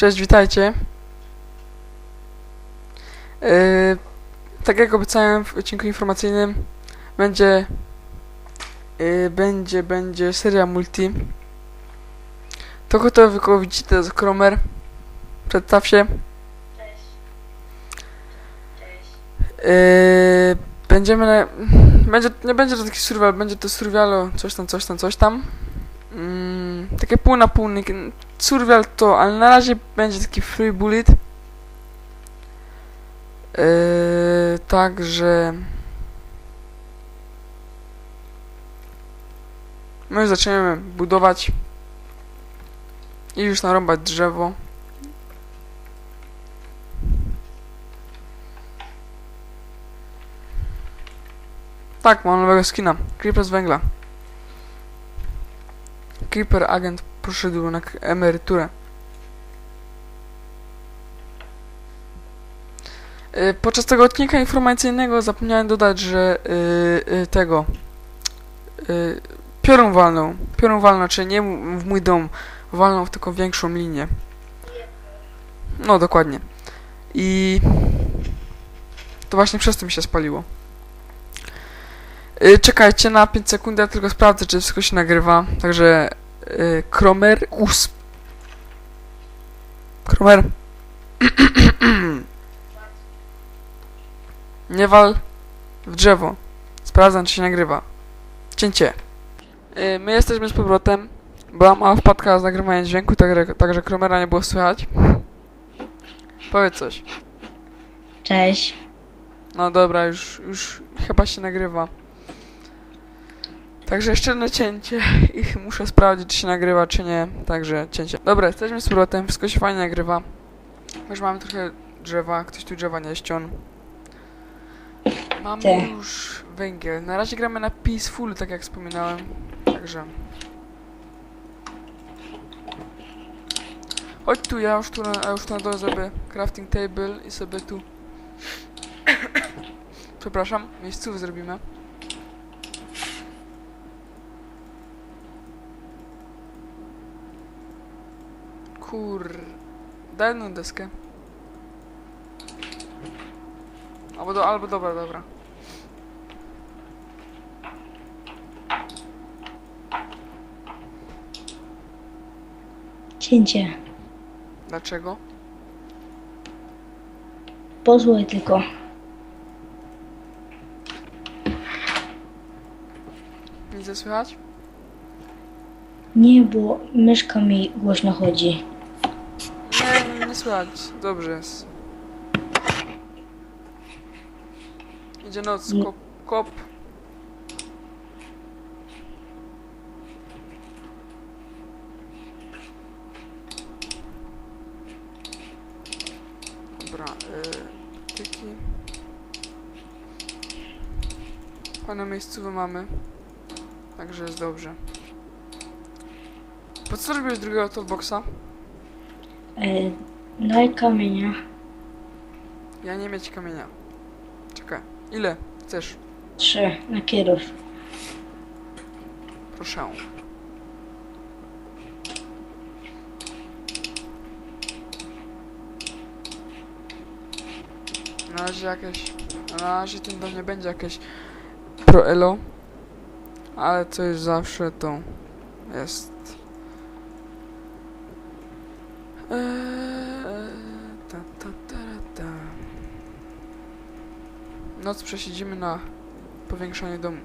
Cześć, witajcie. Yy, tak jak obiecałem w odcinku informacyjnym, będzie yy, będzie, będzie seria multi. To gotowy koło widzicie, to jest Kromer. Przedstaw się. Yy, będziemy na, będzie, nie będzie to taki survival, będzie to survival, coś tam, coś tam, coś tam. Mm, takie pół na pół, survival to, ale na razie będzie taki free bullet. Yy, także my zaczniemy budować i już narąbać drzewo. Tak, mam nowego skina. Creeper z węgla. Creeper agent poszedł na emeryturę. Y, Podczas tego odcinka informacyjnego zapomniałem dodać, że y, y, tego y, piorun walną, piorun walną, czyli nie w mój dom, walną w taką większą linię. No, dokładnie. I to właśnie przez to mi się spaliło. Y, Czekajcie na 5 sekund, ja tylko sprawdzę, czy wszystko się nagrywa. Także Kromer us. Kromer. Nie wal w drzewo. Sprawdzam, czy się nagrywa. Cięcie. Y, My jesteśmy z powrotem. Była mała wpadka z nagrywania dźwięku, także, także Kromera nie było słychać. Powiedz coś. Cześć. No dobra, już, już chyba się nagrywa. Także jeszcze jedno cięcie i muszę sprawdzić, czy się nagrywa, czy nie. Także cięcie. Dobra, jesteśmy z powrotem, wszystko się fajnie nagrywa. Już mamy trochę drzewa, ktoś tu drzewa nie ściął. Mamy Ty. już węgiel. Na razie gramy na Peaceful, tak jak wspominałem. Także... Chodź tu, ja już tu na, ja już tu na dole zrobię crafting table i sobie tu Przepraszam, miejsców zrobimy. Kur... Daj jedną deskę. Albo, do, albo dobra, dobra. Cięcie. Dlaczego? Pozwól tylko. Nic nie słychać? Nie, bo myszka mi głośno chodzi. Nie, słychać. Dobrze jest. Idzie noc, kop, kop. Dobra, y, tyki. Fajne miejscówę mamy. Także jest dobrze. Po co robiłeś drugiego toolboxa? E, daj kamienia. Ja nie mieć kamienia. Czekaj. Ile chcesz? Trzy na kierów. Proszę. Na razie jakieś... Na razie ten dom nie będzie jakieś pro elo. Ale co jest zawsze to jest... Eee, Noc przesiedzimy na powiększanie domu.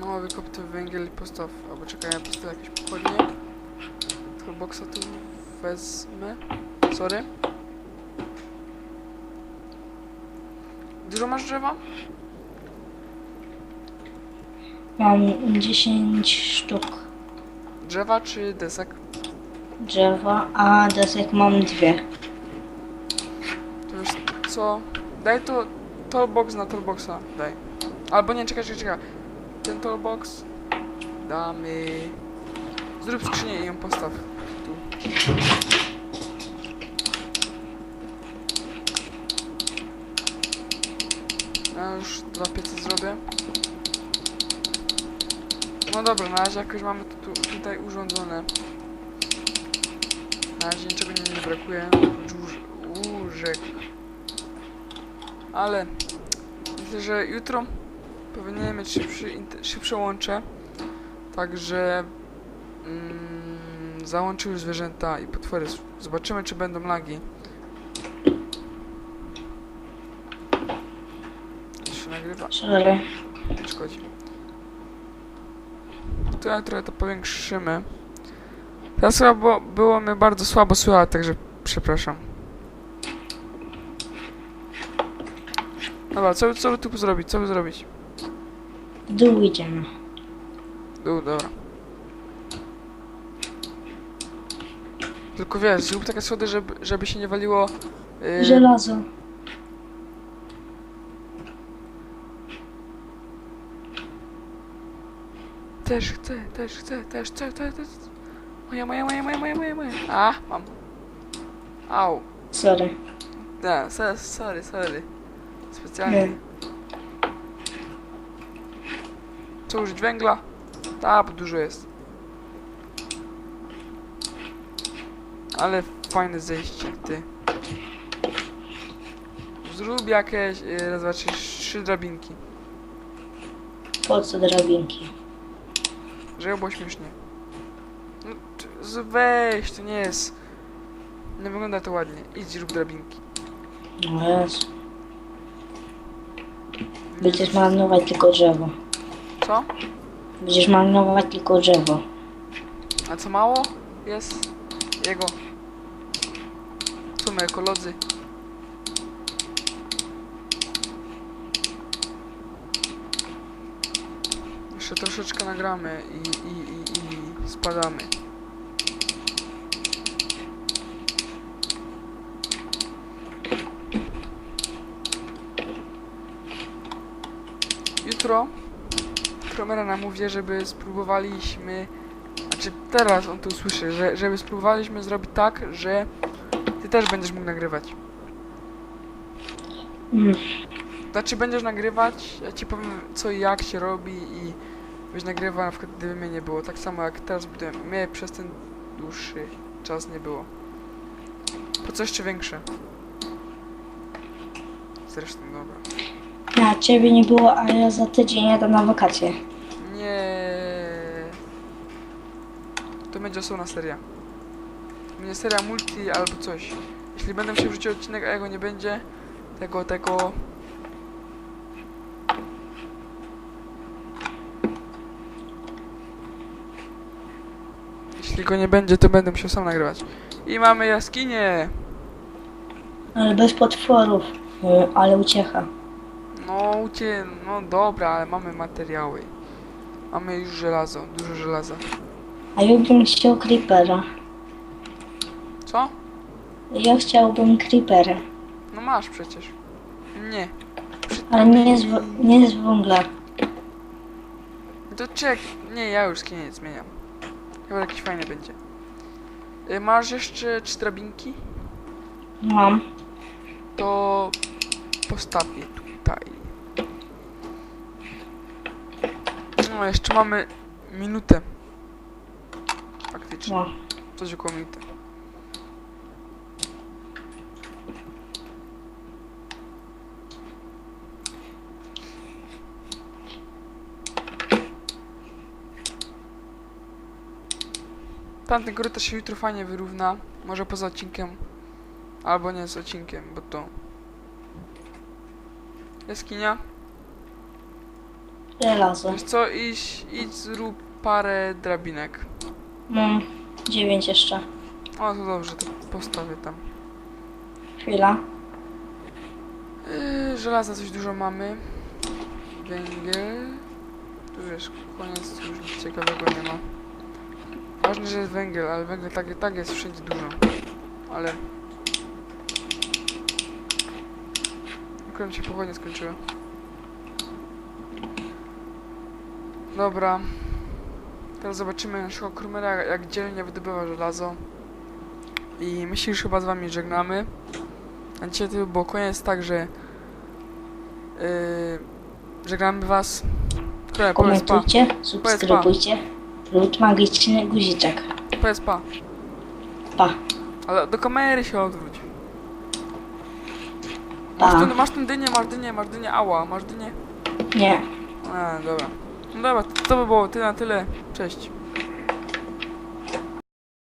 No, wykop ten węgiel i postaw. Albo czekaj, ja postawię jakieś pochodnie. Boksa tu wezmę. Sorry. Dużo masz drzewa? Mam 10 sztuk Drzewa czy desek? drzewa, a desek mam dwie. co? Daj to toolbox na toolboxa, daj. Albo nie, czekaj, czekaj, czekaj. Ten toolbox damy... Zrób skrzynię i ją postaw tu. Ja już dwa piece zrobię. No dobra, na razie jakoś mamy tu, tutaj urządzone. Na razie niczego nie, nie brakuje. Łóż, łóżek. Ale myślę, że jutro powinienem mieć szybszy, szybsze łącze. Także mm, załączył zwierzęta i potwory. Zobaczymy, czy będą lagi. To się nagrywa. Nie szkodzi. Ja trochę to powiększymy. Teraz chyba było, mnie bardzo słabo słychać, także przepraszam. Dobra, co, co by tu zrobić? Co by zrobić? W dół idziemy. Dół, dobra. Tylko wiesz, zrób takie schody, żeby, żeby się nie waliło... Yy, Żelazo. Też chcę, też chcę, też chcę, też, też. Moja, moja, moja, moja, moja, moja, moja. A, mam. Au. Sorry. Da, so- sorry, sorry. Specjalnie. Nie. Co użyć węgla? Tak, dużo jest. Ale fajne zejście, ty. Zrób jakieś, raz, dwa, trzy, trzy drabinki. Po co drabinki? Żeby było śmiesznie. No, t- z- weź, to nie jest... Nie wygląda to ładnie. Idź, rób drabinki. No jest. Będziesz marnować tylko drzewo. Co? Będziesz marnować tylko drzewo. A co mało? Jest jego. Co my, ekolodzy? Jeszcze troszeczkę nagramy i, i, i, i spadamy. Jutro Promera nam mówi, żeby spróbowaliśmy znaczy teraz on to usłyszy, że, żeby spróbowaliśmy zrobić tak, że ty też będziesz mógł nagrywać. Mm. Znaczy będziesz nagrywać, ja ci powiem co i jak się robi i byś nagrywał na przykład gdyby mnie nie było. Tak samo jak teraz będę mnie przez ten dłuższy czas nie było. Po co jeszcze większe? Zresztą dobra. A ciebie nie było, a ja za tydzień jadę na wakacje. Nie. To będzie osobna seria. Będzie seria multi albo coś. Jeśli będę się wrzucił odcinek, a jego nie będzie, tego, tego. Jeśli go nie będzie, to będę musiał sam nagrywać. I mamy jaskinię! Ale bez potworów. Y, Ale uciecha. No, ucie, no dobra, ale mamy materiały. Mamy już żelazo, dużo żelaza. A ja bym chciał creepera. Co? Ja chciałbym creepera. No masz przecież. Nie. Ale nie z, nie z węgla. To czek. Nie, ja już nie zmieniam. Chyba jakiś fajny będzie. Y, Masz jeszcze trzy drabinki? Mam. To postawię tutaj. No, jeszcze mamy minutę. Faktycznie. No. Coś około minuty. Tamten korytarz się jutro fajnie wyrówna. Może poza odcinkiem. Albo nie z odcinkiem, bo to... Jaskinia. Żelazo. Wiesz co, idź, idź zrób parę drabinek. Mam dziewięć jeszcze. O, to dobrze, to postawię tam. Chwila. Yy, żelaza coś dużo mamy. Węgiel. Tu wiesz, koniec, już nic ciekawego nie ma. Ważne, że jest węgiel, ale węgiel tak, tak jest wszędzie dużo. Ale... akurat się pochodnie skończyły. Dobra. Teraz zobaczymy naszego krumera, jak dzielnie wydobywa żelazo. I my się już chyba z wami żegnamy. A dzisiaj to by było koniec, także... Yy, żegnamy was. Pa. Komentujcie, subskrybujcie lub magiczny guziczek. Powiedz pa. Pa. Ale do kamery się odwróć. Masz, Pa. ten, masz ten dynię, masz dynię, masz dynię, ała, masz dynię. Nie. A, dobra. No dobra, to by było tyle na tyle. Cześć.